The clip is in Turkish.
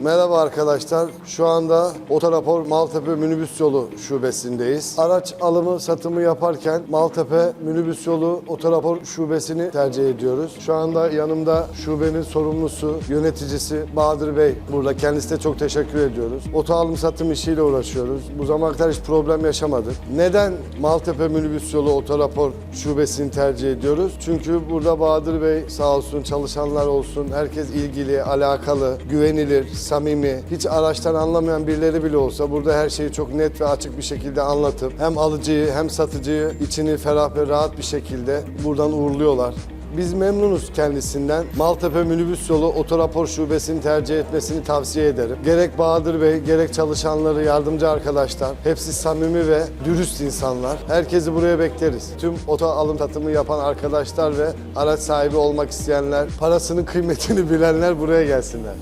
Merhaba arkadaşlar. Şu anda Otorapor Maltepe Minibüs Yolu şubesindeyiz. Araç alımı satımı yaparken Maltepe Minibüs Yolu Otorapor şubesini tercih ediyoruz. Şu anda yanımda şubenin sorumlusu, yöneticisi Bahadır Bey burada. Kendisine çok teşekkür ediyoruz. Oto alım satım işiyle uğraşıyoruz. Bu zamana kadar hiç problem yaşamadık. Neden Maltepe Minibüs Yolu Otorapor şubesini tercih ediyoruz? Çünkü burada Bahadır Bey sağ olsun, çalışanlar olsun, herkes ilgili, alakalı, güvenilir, samimi, hiç araçtan anlamayan birileri bile olsa burada her şeyi çok net ve açık bir şekilde anlatıp hem alıcıyı hem satıcıyı içini ferah ve rahat bir şekilde buradan uğurluyorlar. Biz memnunuz kendisinden. Maltepe Minibüs Yolu Otorapor Şubesini tercih etmesini tavsiye ederim. Gerek Bahadır Bey, gerek çalışanları, yardımcı arkadaşlar. Hepsi samimi ve dürüst insanlar. Herkesi buraya bekleriz. Tüm oto alım satımı yapan arkadaşlar ve araç sahibi olmak isteyenler, parasının kıymetini bilenler buraya gelsinler.